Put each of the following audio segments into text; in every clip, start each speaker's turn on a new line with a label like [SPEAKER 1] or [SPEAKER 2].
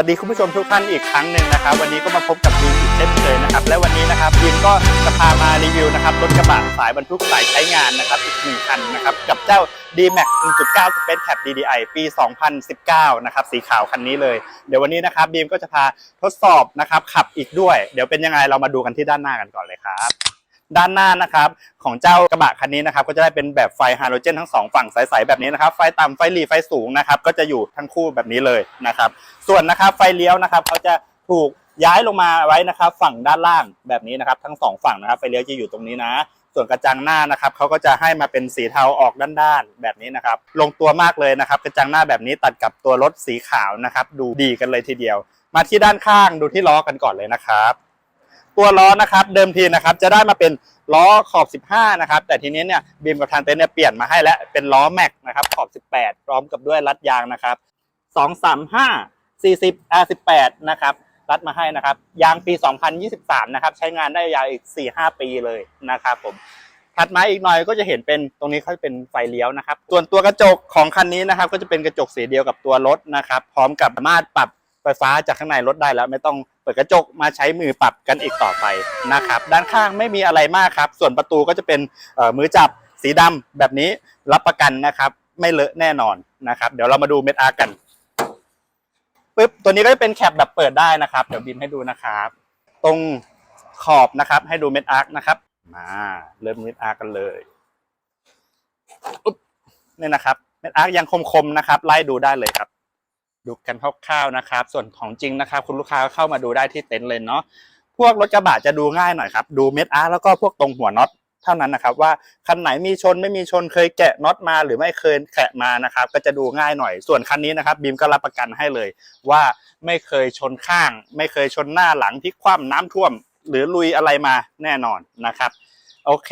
[SPEAKER 1] วัสดีคุณผู้ชมทุกท่านอีกครั้งหนึ่งนะครับ วันนี้ก็มาพบกับบีมอีกเช่นเคยนะครับ และวันนี้นะครับบีมก็จะพามารีวิวนะครับรถกระบะสายบรรทุกสายใช้งานนะครับอีกหนึ่งคันนะครับกับเจ้า D-Max 1.9 Space Cab DDI ปี 2019 นะครับสีขาวคันนี้เลย เดี๋ยววันนี้นะครับบีมก็จะพาทดสอบนะครับขับอีกด้วย เดี๋ยวเป็นยังไงเรามาดูกันที่ด้านหน้ากันก่อนเลยครับ ด้านหน้านะครับของเจ้ากระบะคันนี้นะครับก็จะได้เป็นแบบไฟฮาโลเจนทั้งสองฝั่งใสๆแบบนี้นะครับไฟต่ำไฟหลีไฟสูงนะครับก็จะอยู่ทั้งคู่แบบนี้เลยนะครับส่วนนะครับไฟเลี้ยวนะครับเขาจะถูกย้ายลงมาไว้นะครับฝั่งด้านล่างแบบนี้นะครับทั้งสองฝั่งนะครับไฟเลี้ยวจะอยู่ตรงนี้นะ ส่วนกระจังหน้านะครับเขาก็จะให้มาเป็นสีเทาออกด้านๆแบบนี้นะครับลงตัวมากเลยนะครับกระจังหน้าแบบนี้ตัดกับตัวรถสีขาวนะครับดูดีกันเลยทีเดียว มาที่ด้านข้างดูที่ล้อกันก่อนเลยนะครับ ตัวล้อนะครับเดิมทีนะครับจะได้มาเป็นล้อขอบ 15 นะครับ แต่ทีนี้เนี่ยบีมกับทางเต็นท์เนี่ยเปลี่ยนมาให้แล้วเป็นล้อแม็กนะครับขอบ 18 พร้อมกับด้วยรัดยางนะครับ 235 40 R18 นะครับรัดมาให้นะครับ ยางปี 2023 นะครับ ใช้งานได้ยาวอีก 4-5 ปีเลยนะครับผมถัดมาอีกหน่อยก็จะเห็นเป็นตรงนี้เขาเป็นไฟเลี้ยวนะครับ ส่วนตัวกระจกของคันนี้นะครับ ก็จะเป็นกระจกสีเดียวกับตัวรถนะครับ พร้อมกับสามารถปรับ ไฟฟ้าจากข้างในรถได้แล้ว ไม่ต้องเปิดกระจกมาใช้มือปรับกันอีกต่อไปนะครับด้านข้างไม่มีอะไรมากครับ ส่วนประตูก็จะเป็นมือจับสีดำแบบนี้รับประกันนะครับไม่เลอะแน่นอนนะครับเดี๋ยวเรามาดูเม็ดอาร์กันปึ๊บตัวนี้ก็จะเป็นแคปแบบเปิดได้นะครับ เดี๋ยวบินให้ดูนะครับ ตรงขอบนะครับ ให้ดูเม็ดอาร์คนะครับมาเริ่มเม็ดอาร์กันเลยอุ๊บนี่นะครับเม็ดอาร์คยังคมๆนะครับ ไล่ดูได้เลยครับ ดูกันคร่าวๆนะครับ ส่วนของจริงนะครับ คุณลูกค้าเข้ามาดูได้ที่เต็นท์เลยเนาะพวกรถกระบะจะดูง่ายหน่อยครับดูเม็ดอาร์แล้วก็พวกตรงหัวน็อตเท่านั้นนะครับ ว่าคันไหนมีชนไม่มีชนเคยแกะน็อตมาหรือไม่เคยแกะมานะครับ ก็จะดูง่ายหน่อย ส่วนคันนี้นะครับบีมก็รับประกันให้เลย ว่าไม่เคยชนข้าง ไม่เคยชนหน้าหลังที่คว่ำน้ำท่วม หรือลุยอะไรมาแน่นอนนะครับ โอเค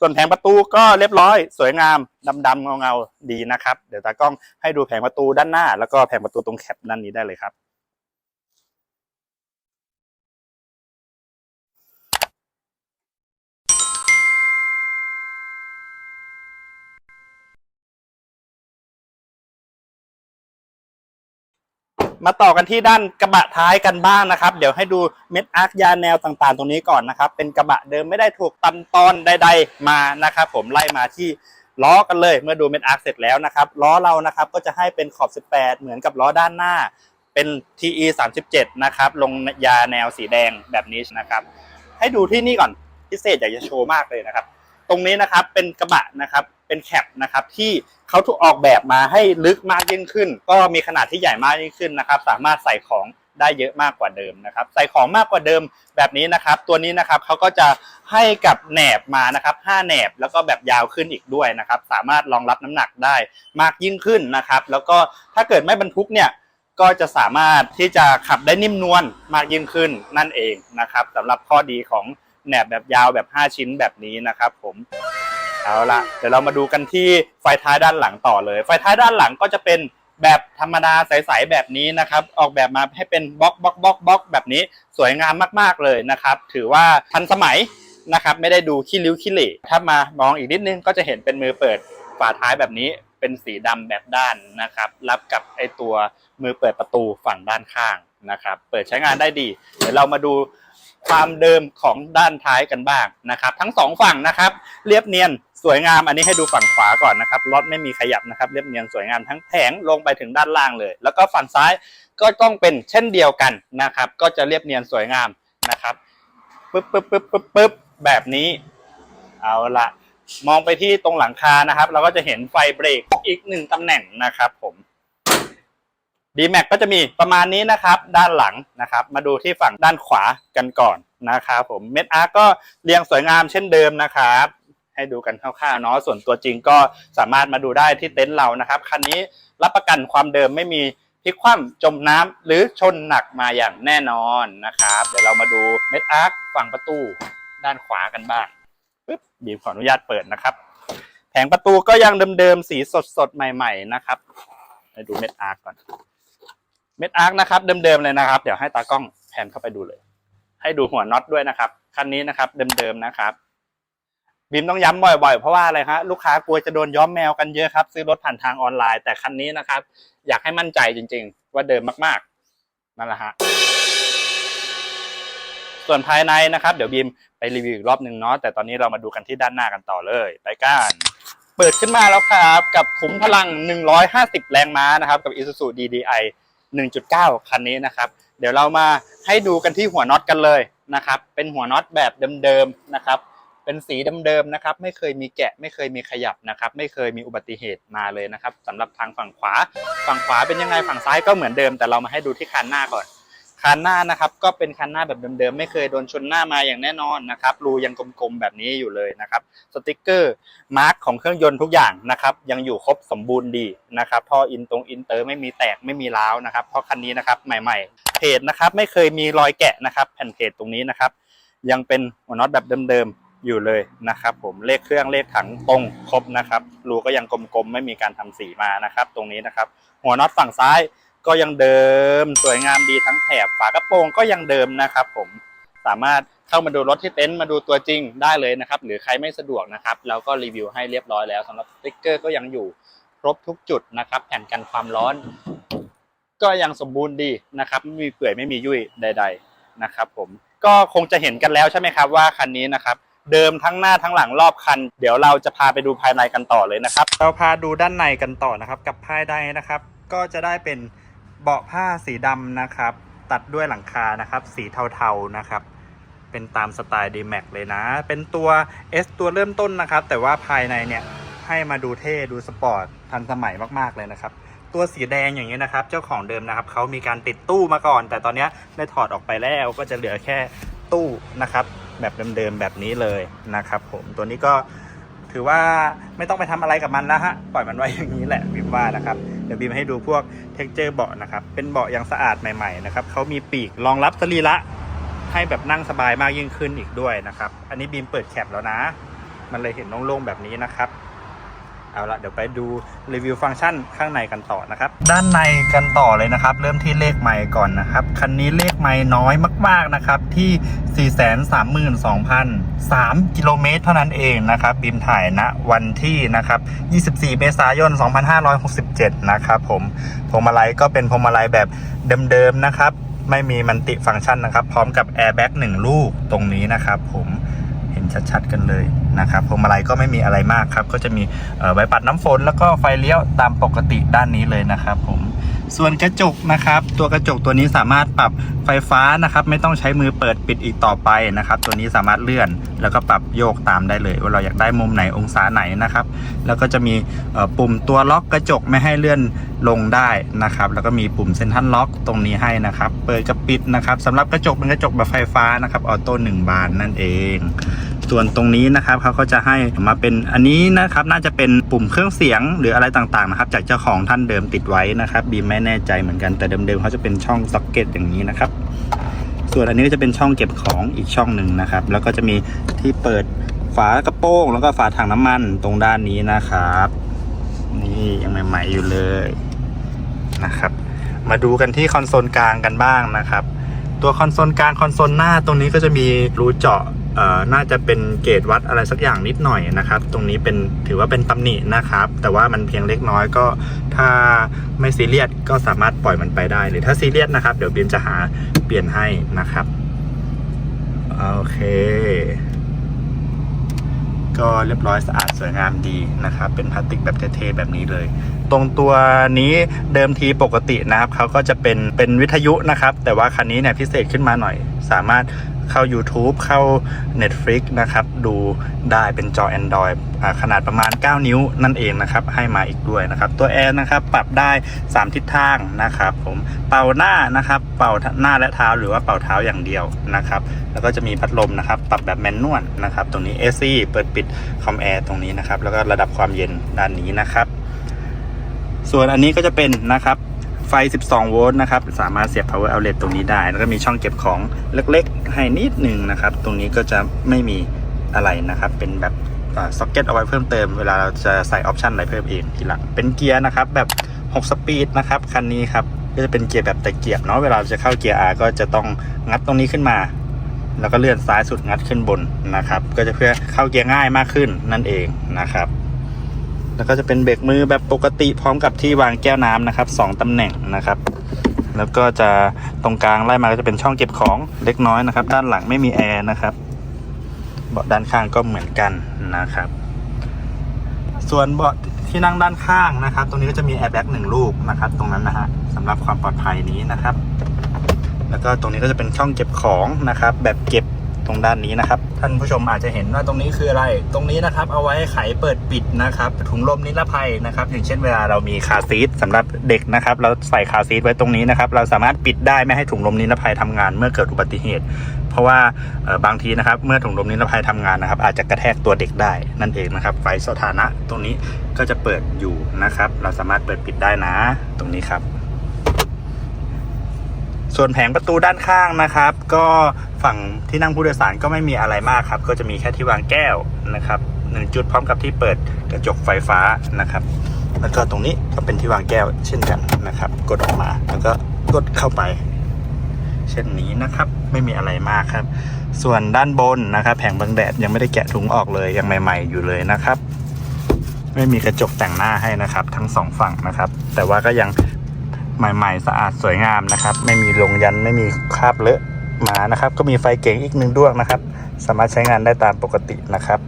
[SPEAKER 1] ส่วนแผงประตูก็เรียบร้อย สวยงามดำๆเงาๆดีนะครับ เดี๋ยวตากล้องให้ดูแผงประตูด้านหน้า แล้วก็แผงประตูตรงแคปด้านนี้ได้เลยครับ มาต่อกันที่ด้านกระบะท้ายกันบ้างนะครับ เดี๋ยวให้ดูเม็ดอาร์คยาแนวต่างๆ ตรงนี้ก่อนนะครับ เป็นกระบะเดิมไม่ได้ถูกตันตอนใด ๆ มานะครับ ผมไล่มาที่ล้อกันเลยเมื่อดูเม็ดอาร์คเสร็จแล้วนะครับล้อเรานะครับก็จะให้เป็นขอบ 18 เหมือนกับล้อด้านหน้า เป็น TE 37นะครับลงยาแนวสีแดงแบบนี้นะครับ ให้ดูที่นี่ก่อนพิเศษอยากจะโชว์มากเลยนะครับ ตรงนี้นะครับเป็นกระบะนะครับเป็นแคปนะครับที่เขาถูกออกแบบมาให้ลึกมากยิ่งขึ้น ก็มีขนาดที่ใหญ่มากยิ่งขึ้นนะครับ สามารถใส่ของได้เยอะมากกว่าเดิมนะครับ ใส่ของมากกว่าเดิมแบบนี้นะครับ ตัวนี้นะครับเขาก็จะให้กับแหนบมานะครับ5แหนบแล้วก็แบบยาวขึ้นอีกด้วยนะครับ สามารถรองรับน้ำหนักได้มากยิ่งขึ้นนะครับ แล้วก็ถ้าเกิดไม่บรรทุกเนี่ยก็จะสามารถที่จะขับได้นิ่มนวลมากยิ่งขึ้นนั่นเองนะครับสำหรับข้อดีของ แหนบแบบยาวแบบ 5 ชิ้นแบบนี้นะครับผมเอาละเดี๋ยวเรามาดูกันที่ไฟท้ายด้านหลังต่อเลย ไฟท้ายด้านหลังก็จะเป็นแบบธรรมดาใสๆแบบนี้นะครับ ออกแบบมาให้เป็นบล็อกบล็อกบล็อกบล็อกแบบนี้สวยงามมากๆเลยนะครับ ถือว่าทันสมัยนะครับ ไม่ได้ดูขี้ริ้วขี้เหร่ถ้ามามองอีกนิดนึงก็จะเห็นเป็นมือเปิดฝาท้ายแบบนี้เป็นสีดำแบบด้านนะครับ รับกับไอตัวมือเปิดประตูฝั่งด้านข้างนะครับ เปิดใช้งานได้ดี เดี๋ยวเรามาดู ความเดิมของด้านท้ายกันบ้างนะครับ ทั้งสองฝั่งนะครับ เรียบเนียนสวยงามอันนี้ให้ดูฝั่งขวาก่อนนะครับรถไม่มีขยับนะครับเรียบเนียนสวยงามทั้งแผงลงไปถึงด้านล่างเลย แล้วก็ฝั่งซ้ายก็ต้องเป็นเช่นเดียวกันนะครับ ก็จะเรียบเนียนสวยงามนะครับปึ๊บปึ๊บปึ๊บปึ๊บปึ๊บแบบนี้เอาละมองไปที่ตรงหลังคานะครับ เราก็จะเห็นไฟเบรกอีกหนึ่งตำแหน่งนะครับผม d m a x ก็จะมีประมาณนี้นะครับด้านหลังนะครับ มาดูที่ฝั่งด้านขวากันก่อนนะครับผมเม็ดอาร์ก็เรียงสวยงามเช่นเดิมนะครับให้ดูกันคร่าวๆเนาะส่วนตัวจริงก็สามารถมาดูได้ที่เต็นท์เรานะครับคันนี้รับประกันความเดิมไม่มีพลิกคว่ำจมน้ำหรือชนหนักมาอย่างแน่นอนนะครับ เดี๋ยวเรามาดูเม็ดอาร์คฝั่งประตูด้านขวากันบ้างปึ๊บบีมขออนุญาตเปิดนะครับ แผงประตูก็ยังเดิมๆสีสดๆใหม่ ๆ นะครับให้ดูเม็ดอาร์คก่อน เม็ดอาร์คนะครับเดิมๆเลยนะครับ เดี๋ยวให้ตากล้องแผนเข้าไปดูเลย ให้ดูหัวน็อตด้วยนะครับคันนี้นะครับเดิมๆนะครับบีมต้องย้ำบ่อยๆ เพราะว่าอะไรฮะลูกค้ากลัวจะโดนย้อมแมวกันเยอะครับ ซื้อรถผ่านทางออนไลน์ แต่คันนี้นะครับ อยากให้มั่นใจจริง ๆ ว่าเดิมมากๆนั่นแหละฮะส่วนภายในนะครับ เดี๋ยวบีมไปรีวิวอีกรอบหนึ่งเนาะแต่ตอนนี้เรามาดูกันที่ด้านหน้ากันต่อเลย ไปกันเปิดขึ้นมาแล้วครับ กับขุมพลัง 150 แรงม้านะครับ กับ Isuzu DDI 1.9 คันนี้นะครับ เดี๋ยวเรามาให้ดูกันที่หัวน็อตกันเลยนะครับ เป็นหัวน็อตแบบเดิมๆนะครับ เป็นสีเดิมๆนะครับ ไม่เคยมีแกะ ไม่เคยมีขยับนะครับ ไม่เคยมีอุบัติเหตุมาเลยนะครับสำหรับทางฝั่งขวา ฝั่งขวาเป็นยังไงฝั่งซ้ายก็เหมือนเดิม แต่เรามาให้ดูที่คันหน้าก่อน คันหน้านะครับก็เป็นคันหน้าแบบเดิมๆไม่เคยโดนชนหน้ามาอย่างแน่นอนนะครับรูยังกลมๆแบบนี้อยู่เลยนะครับสติกเกอร์มาร์กของเครื่องยนต์ทุกอย่างนะครับยังอยู่ครบสมบูรณ์ดีนะครับท่ออินตรงอินเตอร์ไม่มีแตกไม่มีร้าวนะครับเพราะคันนี้นะครับใหม่ๆเพจนะครับไม่เคยมีรอยแกะนะครับแผ่นเพจตรงนี้นะครับยังเป็นหัวน็อตแบบเดิมๆอยู่เลยนะครับผมเลขเครื่องเลขถังตรงครบนะครับรูก็ยังกลมๆไม่มีการทำสีมานะครับตรงนี้นะครับหัวน็อตฝั่งซ้าย ก็ยังเดิมสวยงามดีทั้งแถบฝากระโปรงก็ยังเดิมนะครับ ผมสามารถเข้ามาดูรถที่เต็นท์มาดูตัวจริงได้เลยนะครับ หรือใครไม่สะดวกนะครับ เราก็รีวิวให้เรียบร้อยแล้วสำหรับสติ๊กเกอร์ก็ยังอยู่ครบทุกจุดนะครับ แผ่นกันความร้อน ก็ยังสมบูรณ์ดีนะครับ ไม่มีเปื่อยไม่มียุ่ยใด ๆนะครับ ผมก็คงจะเห็นกันแล้วใช่ไหมครับว่าคันนี้นะครับเดิมทั้งหน้าทั้งหลังรอบคัน เดี๋ยวเราจะพาไปดูภายในกันต่อเลยนะครับ เราพาดูด้านในกันต่อนะครับ กับภายในนะครับ ก็จะได้เป็น เบาะผ้าสีดำนะครับ ตัดด้วยหลังคานะครับ สีเทาๆนะครับ เป็นตามสไตล์ d m a x เลยนะ เป็นตัว S ตัวเริ่มต้นนะครับ แต่ว่าภายในเนี่ยให้มาดูเท่ดูสปอร์ตทันสมัยมากๆเลยนะครับ ตัวสีแดงอย่างนี้นะครับ เจ้าของเดิมนะครับเขามีการติดตู้มาก่อน แต่ตอนนี้ได้ถอดออกไปแล้วก็จะเหลือแค่ตู้นะครับ แบบเดิมๆแบบนี้เลยนะครับ ผมตัวนี้ก็ ถือว่าไม่ต้องไปทำอะไรกับมันแล้วฮะปล่อยมันไว้อย่างนี้แหละบีมว่านะครับเดี๋ยวบีมให้ดูพวกเท็กเจอร์เบาะนะครับเป็นเบาะยังสะอาดใหม่ๆนะครับเขามีปีกรองรับสรีระให้แบบนั่งสบายมากยิ่งขึ้นอีกด้วยนะครับ อันนี้บีมเปิดแคปแล้วนะ มันเลยเห็นโล่งๆแบบนี้นะครับ เอาละเดี๋ยวไปดูรีวิวฟังก์ชันข้างในกันต่อนะครับ ด้านในกันต่อเลยนะครับ เริ่มที่เลขไมค์ก่อนนะครับ คันนี้เลขไมค์น้อยมาก ๆนะครับ ที่ 432,003 กิโลเมตรเท่านั้นเองนะครับ บิมถ่ายณวันที่นะครับ 24 เมษายน 2567 นะครับผมพวงมาลัยก็เป็นพวงมาลัยแบบเดิมๆนะครับ ไม่มีมันติฟังก์ชันนะครับ พร้อมกับแอร์แบ็กหนึ่งลูกตรงนี้นะครับผมเห็นชัดๆกันเลย นะครับพวงมาลัยก็ไม่มีอะไรมากครับ ก็จะมีใบปัดน้ำฝน แล้วก็ไฟเลี้ยวตามปกติด้านนี้เลยนะครับผมส่วนกระจกนะครับ ตัวกระจกตัวนี้สามารถปรับไฟฟ้านะครับ ไม่ต้องใช้มือเปิดปิดอีกต่อไปนะครับ ตัวนี้สามารถเลื่อน แล้วก็ปรับโยกตามได้เลย ว่าเราอยากได้มุมไหนองศาไหนนะครับ แล้วก็จะมีปุ่มตัวล็อกกระจกไม่ให้เลื่อนลงได้นะครับ แล้วก็มีปุ่มเซนทันล็อกตรงนี้ให้นะครับ เปิดกับปิดนะครับสำหรับกระจกเป็นกระจกแบบไฟฟ้านะครับออโต้หนึ่งบานนั่นเอง ส่วนตรงนี้นะครับเขาก็จะให้มาเป็นอันนี้นะครับน่าจะเป็นปุ่มเครื่องเสียงหรืออะไรต่างๆนะครับจากเจ้าของท่านเดิมติดไว้นะครับบีมไม่แน่ใจเหมือนกันแต่เดิมๆเขาจะเป็นช่องซ็อกเก็ตอย่างนี้นะครับส่วนอันนี้ก็จะเป็นช่องเก็บของอีกช่องหนึ่งนะครับ แล้วก็จะมีที่เปิดฝากระโปรงแล้วก็ฝาถังน้ำมันตรงด้านนี้นะครับ นี่ยังใหม่ๆอยู่เลยนะครับ มาดูกันที่คอนโซลกลางกันบ้างนะครับ ตัวคอนโซลกลางคอนโซลหน้าตรงนี้ก็จะมีรูเจาะ น่าจะเป็นเกจวัดอะไรสักอย่างนิดหน่อยนะครับ ตรงนี้เป็นถือว่าเป็นตำหนินะครับ แต่ว่ามันเพียงเล็กน้อยก็ ถ้าไม่ซีเรียสก็สามารถปล่อยมันไปได้ หรือถ้าซีเรียสนะครับ เดี๋ยวบีมจะหาเปลี่ยนให้นะครับโอเค ก็เรียบร้อยสะอาดสวยงามดีนะครับ เป็นพลาสติกแบบเท่ๆแบบนี้เลย ตรงตัวนี้เดิมทีปกตินะครับเขาก็จะเป็นเป็นวิทยุนะครับ แต่ว่าคันนี้เนี่ยพิเศษขึ้นมาหน่อย สามารถ เข้า YouTube เข้า Netflix นะครับ ดูได้เป็นจอ Android อขนาดประมาณ 9 นิ้วนั่นเองนะครับ ให้มาอีกด้วยนะครับ ตัวแอร์นะครับ ปรับได้ 3 ทิศทางนะครับ ผมเป่าหน้านะครับ เป่าหน้าและเท้าหรือว่าเป่าเท้าอย่างเดียวนะครับ แล้วก็จะมีพัดลมนะครับ ปรับแบบแมนนวลนะครับ ตรงนี้ AC เปิดปิดคอมแอร์ตรงนี้นะครับ แล้วก็ระดับความเย็นด้านนี้นะครับ ส่วนอันนี้ก็จะเป็นนะครับ ไฟ 12 โวลต์นะครับ สามารถเสียบ power outlet ตรงนี้ได้ แล้วก็มีช่องเก็บของเล็กๆ ให้นิดหนึ่งนะครับ ตรงนี้ก็จะไม่มีอะไรนะครับ เป็นแบบซ็อกเก็ตเอาไว้เพิ่มเติม เวลาเราจะใส่ออปชันอะไรเพิ่มเองทีหลัง เป็นเกียร์นะครับ แบบ 6 สปีดนะครับ คันนี้ครับ ก็จะเป็นเกียร์แบบตะเกียบเนาะ เวลาเราจะเข้าเกียร์ R ก็จะต้องงัดตรงนี้ขึ้นมา แล้วก็เลื่อนซ้ายสุดงัดขึ้นบนนะครับ ก็จะเพื่อเข้าเกียร์ง่ายมากขึ้นนั่นเองนะครับ แล้วก็จะเป็นเบรกมือแบบปกติพร้อมกับที่วางแก้วน้ำนะครับสองตำแหน่งนะครับ แล้วก็จะตรงกลางไล่มาก็จะเป็นช่องเก็บของเล็กน้อยนะครับ ด้านหลังไม่มีแอร์นะครับเบาะด้านข้างก็เหมือนกันนะครับ ส่วนเบาะที่นั่งด้านข้างนะครับ ตรงนี้ก็จะมีแอร์แบ็กหนึ่งลูกนะครับ ตรงนั้นนะฮะสำหรับความปลอดภัยนี้นะครับ แล้วก็ตรงนี้ก็จะเป็นช่องเก็บของนะครับ แบบเก็บ ตรงด้านนี้นะครับ ท่านผู้ชมอาจจะเห็นว่าตรงนี้คืออะไร ตรงนี้นะครับ เอาไว้ไขเปิดปิดนะครับถุงลมนิรภัยนะครับ อย่างเช่นเวลาเรามีคาซีทสำหรับเด็กนะครับ เราใส่คาซีทไว้ตรงนี้นะครับ เราสามารถปิดได้ไม่ให้ถุงลมนิรภัยทำงาน เมื่อเกิดอุบัติเหตุ เพราะว่าบางทีนะครับ เมื่อถุงลมนิรภัยทำงานนะครับ อาจจะกระแทกตัวเด็กได้นั่นเองนะครับ ไฟสถานะตรงนี้ก็จะเปิดอยู่นะครับ เราสามารถเปิดปิดได้นะ ตรงนี้ครับ ส่วนแผงประตูด้านข้างนะครับ ก็ฝั่งที่นั่งผู้โดยสารก็ไม่มีอะไรมากครับ ก็จะมีแค่ที่วางแก้วนะครับหนึ่งจุดพร้อมกับที่เปิดกระจกไฟฟ้านะครับ แล้วก็ตรงนี้ก็เป็นที่วางแก้วเช่นกันนะครับ กดออกมาแล้วก็กดเข้าไป เช่นนี้นะครับ ไม่มีอะไรมากครับ ส่วนด้านบนนะครับ แผงบังแดดยังไม่ได้แกะถุงออกเลยยังใหม่ ๆ อยู่เลยนะครับ ไม่มีกระจกแต่งหน้าให้นะครับ ทั้งสองฝั่งนะครับ แต่ว่าก็ยัง ใหม่ๆ สะอาดสวยงามนะครับ ไม่มีลงยันไม่มีคราบเลอะหมานะครับ ก็มีไฟเก๋งอีกหนึ่งดวงนะครับ สามารถใช้งานได้ตามปกตินะครับ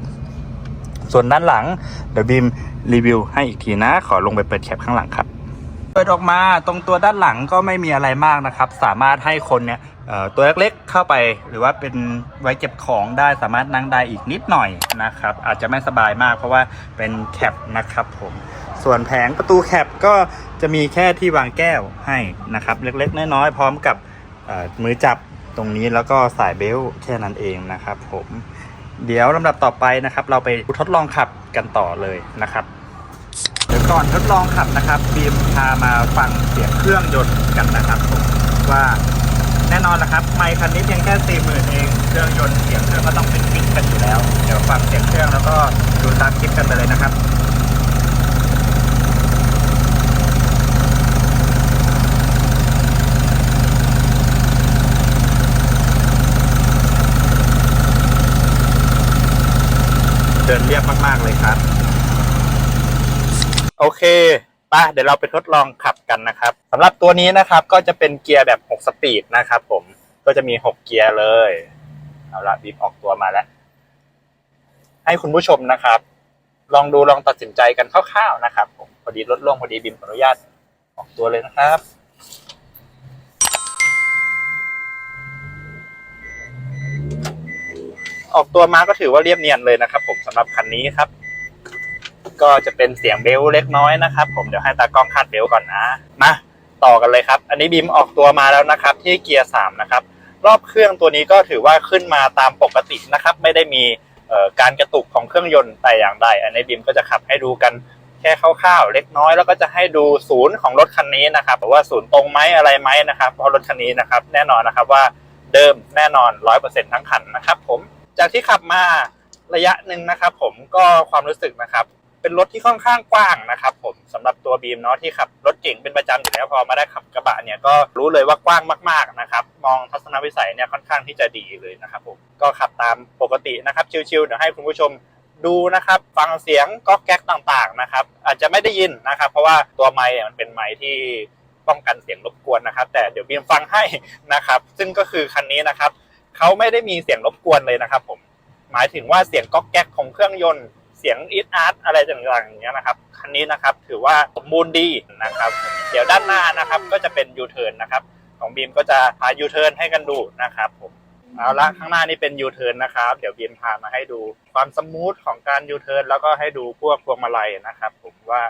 [SPEAKER 1] ส่วนด้านหลังเดี๋ยวบีมรีวิวให้อีกทีนะ ขอลงไปเปิดแคปข้างหลังครับ เปิดออกมาตรงตัวด้านหลังก็ไม่มีอะไรมากนะครับ สามารถให้คนเนี่ยตัวเล็กๆเข้าไปหรือว่าเป็นไว้เก็บของได้สามารถนั่งได้อีกนิดหน่อยนะครับ อาจจะไม่สบายมากเพราะว่าเป็นแคปนะครับผม ส่วนแผงประตูแคปก็จะมีแค่ที่วางแก้วให้นะครับ เล็กๆ น้อยๆ พร้อมกับมือจับตรงนี้แล้วก็สายเบลต์แค่นั้นเองนะครับ ผมเดี๋ยวลำดับต่อไปนะครับ เราไปทดลองขับกันต่อเลยนะครับเดี๋ยวก่อนทดลองขับนะครับบีมพามาฟังเสียงเครื่องยนต์กันนะครับผมว่าแน่นอนนะครับ ไมค์คันนี้เพียงแค่สี่หมื่นเองเครื่องยนต์เสียงเครื่องก็ต้องเป็นฟิกกันอยู่แล้ว เดี๋ยวฟังเสียงเครื่องแล้วก็ดูตามคลิปกันไปเลยนะครับ เดินเรียบมาก ๆ เลยครับ โอเคป่ะเดี๋ยวเราไปทดลองขับกันนะครับสำหรับตัวนี้นะครับก็จะเป็นเกียร์แบบ 6 สปีดนะครับผมก็จะมี 6 เกียร์เลยเอาละบีบออกตัวมาแล้ว ให้คุณผู้ชมนะครับ ลองดูลองตัดสินใจกันคร่าวๆนะครับผมพอดีลดลงพอดีบีมขออนุญาตออกตัวเลยนะครับ ออกตัวมาก็ถือว่าเรียบเนียนเลยนะครับ ผมสำหรับคันนี้ครับ ก็จะเป็นเสียงเบลเล็กน้อยนะครับ ผมเดี๋ยวให้ตากล้องคาดเบลก่อนนะมาต่อกันเลยครับ อันนี้บีมออกตัวมาแล้วนะครับ ที่เกียร์สามนะครับรอบเครื่องตัวนี้ก็ถือว่าขึ้นมาตามปกตินะครับ ไม่ได้มีการกระตุกของเครื่องยนต์แต่อย่างใด อันนี้บีมก็จะขับให้ดูกันแค่คร่าวๆเล็กน้อยแล้วก็จะให้ดูศูนย์ของรถคันนี้นะครับว่าศูนย์ตรงไหมอะไรไหมนะครับเพราะรถคันนี้นะครับ แน่นอนนะครับว่าเดิมแน่นอนร้อยเปอร์เซ็นต์ทั้งคันนะครับผม จากที่ขับมาระยะหนึ่งนะครับผมก็ความรู้สึกนะครับ เป็นรถที่ค่อนข้างกว้างนะครับ ผมสำหรับตัวบีมเนาะที่ขับรถเก่งเป็นประจำอยู่แล้วพอมาได้ขับกระบะเนี่ยก็รู้เลยว่ากว้างมากๆนะครับ มองทัศนวิสัยเนี่ยค่อนข้างที่จะดีเลยนะครับผมก็ขับตามปกตินะครับชิวๆเดี๋ยวให้คุณผู้ชมดูนะครับ ฟังเสียงก๊อกแก๊กต่างๆนะครับ อาจจะไม่ได้ยินนะครับ เพราะว่าตัวไมค์เนี่ยมันเป็นไมค์ที่ป้องกันเสียงรบกวนนะครับ แต่เดี๋ยวบีมฟังให้นะครับ ซึ่งก็คือคันนี้นะครับ เขาไม่ได้มีเสียงรบกวนเลยนะครับ ผม หมายถึงว่าเสียงก๊อกแก๊กของเครื่องยนต์ เสียงอีทอาร์ตอะไรต่างๆอย่างเงี้ยนะครับ คันนี้นะครับถือว่าสมบูรณ์ดีนะครับ เดี๋ยวด้านหน้านะครับก็จะเป็นยูเทิร์นนะครับ ของบีมก็จะพายูเทิร์นให้กันดูนะครับผมเอาละข้างหน้านี่เป็นยูเทิร์นนะครับ เดี๋ยวบีมพามาให้ดูความสมูทของการยูเทิร์นแล้วก็ให้ดูพวกพวงมาลัยนะครับ ผมว่า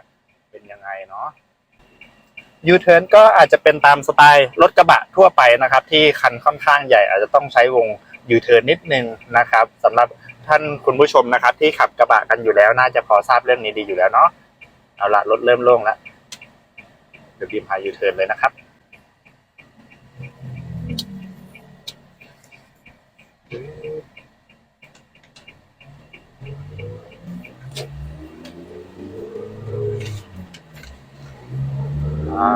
[SPEAKER 1] เป็นยังไงเนาะ ยูเทิร์นก็อาจจะเป็นตามสไตล์รถกระบะทั่วไปนะครับ ที่คันค่อนข้างใหญ่อาจจะต้องใช้วงยูเทิร์นนิดนึงนะครับสำหรับท่านคุณผู้ชมนะครับ ที่ขับกระบะกันอยู่แล้วน่าจะพอทราบเรื่องนี้ดีอยู่แล้วเนาะเอาละรถเริ่มโล่งแล้วเดี๋ยวบีมพายูเทิร์นเลยนะครับ อ่า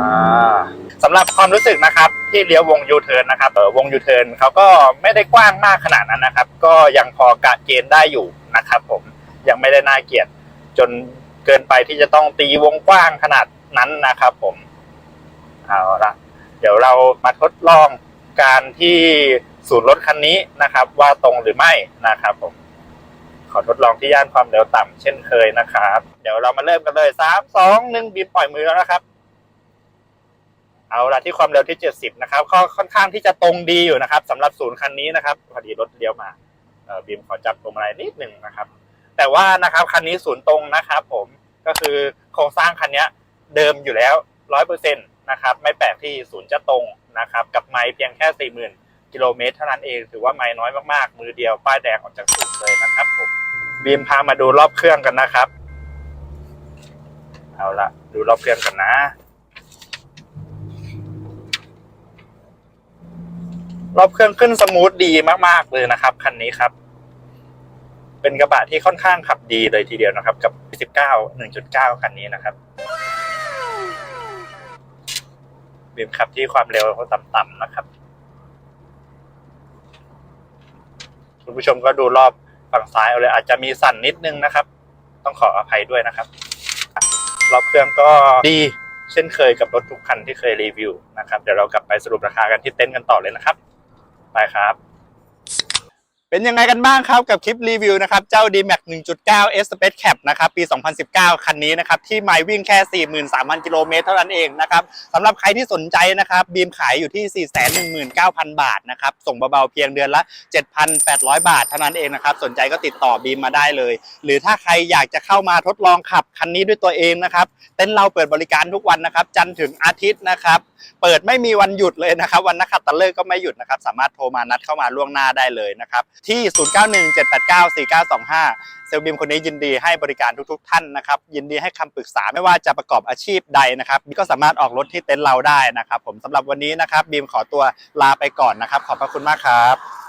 [SPEAKER 1] สำห รับความรู้สึกนะครับที่เลี้ยววงยูเทิร์นนะครับเออวงยูเทิร์นเขาก็ไม่ได้กว้างมากขนาดนั้นนะครับ ก็ยังพอกะเกณฑ์ได้อยู่นะครับ ผมยังไม่ได้น่าเกลียดจนเกินไปที่จะต้องตีวงกว้างขนาดนั้นนะครับ ผมเอาละเดี๋ยวเรามาทดลองการที่ศูนย์รถคันนี้นะครับ ว่าตรงหรือไม่นะครับ ผม ขอทดลองที่ย่านความเร็วต่ำเช่นเคยนะครับ เดี๋ยวเรามาเริ่มกันเลยสามสองหนึ่งบีบปล่อยมือแล้วนะครับ เอาละที่ความเร็วที่ 70 นะครับก็ค่อนข้างที่จะตรงดีอยู่นะครับสำหรับศูนย์คันนี้นะครับพอดีรถเลี้ยวมาเบีมขอจับตรงอะไรนิดหนึ่งนะครับ แต่ว่านะครับคันนี้ศูนย์ตรงนะครับ ผมก็คือโครงสร้างคันนี้เดิมอยู่แล้วร้อยเปอร์เซ็นต์นะครับไม่แปลกที่ศูนย์จะตรงนะครับกับไม้เพียงแค่สี่หมื่นกิโลเมตรเท่านั้นเองถือว่าไม้น้อยมากๆ มือเดียวป้ายแดงออกจากศูนย์เลยนะครับผมบีมพามาดูรอบเครื่องกันนะครับ เอาละดูรอบเครื่องกันนะ รอบเครื่องขึ้นสมูทดีมากๆเลยนะครับ คันนี้ครับ เป็นกระบะที่ค่อนข้างขับดีเลยทีเดียวนะครับ กับ 19 1.9 คันนี้นะครับบีมขับที่ความเร็วต่ำๆนะครับคุณผู้ชมก็ดูรอบฝั่งซ้ายเอาเลย อาจจะมีสั่นนิดนึงนะครับ ต้องขออภัยด้วยนะครับ รอบเครื่องก็ดีเช่นเคยกับรถทุกคันที่เคยรีวิวนะครับ เดี๋ยวเรากลับไปสรุปราคากันที่เต็นท์กันต่อเลยนะครับ ไปครับ เป็นยังไงกันบ้างครับกับคลิปรีวิวนะครับ เจ้า D-Max 1.9 S Space Cap นะครับ ปี 2019 คันนี้นะครับ ที่ไมล์วิ่งแค่ 43,000 กิโลเมตรเท่านั้นเองนะครับสำหรับใครที่สนใจนะครับ บีมขายอยู่ที่ 419,000 บาทนะครับ ส่งเบาๆเพียงเดือนละ 7,800 บาทเท่านั้นเองนะครับ สนใจก็ติดต่อบีมมาได้เลย หรือถ้าใครอยากจะเข้ามาทดลองขับคันนี้ด้วยตัวเองนะครับเต็นท์เราเปิดบริการทุกวันนะครับจันทร์ถึงอาทิตย์นะครับ เปิดไม่มีวันหยุดเลยนะครับ วันนักขัตฤกษ์ก็ไม่หยุดนะครับ สามารถโทรมานัดเข้ามาล่วงหน้าได้เลยนะครับ ที่ 0917894925 เซลบิมคนนี้ยินดีให้บริการทุกๆ ท่านนะครับ ยินดีให้คำปรึกษาไม่ว่าจะประกอบอาชีพใดนะครับก็สามารถออกรถที่เต็นท์เราได้นะครับ ผมสำหรับวันนี้นะครับบีมขอตัวลาไปก่อนนะครับ ขอบพระคุณมากครับ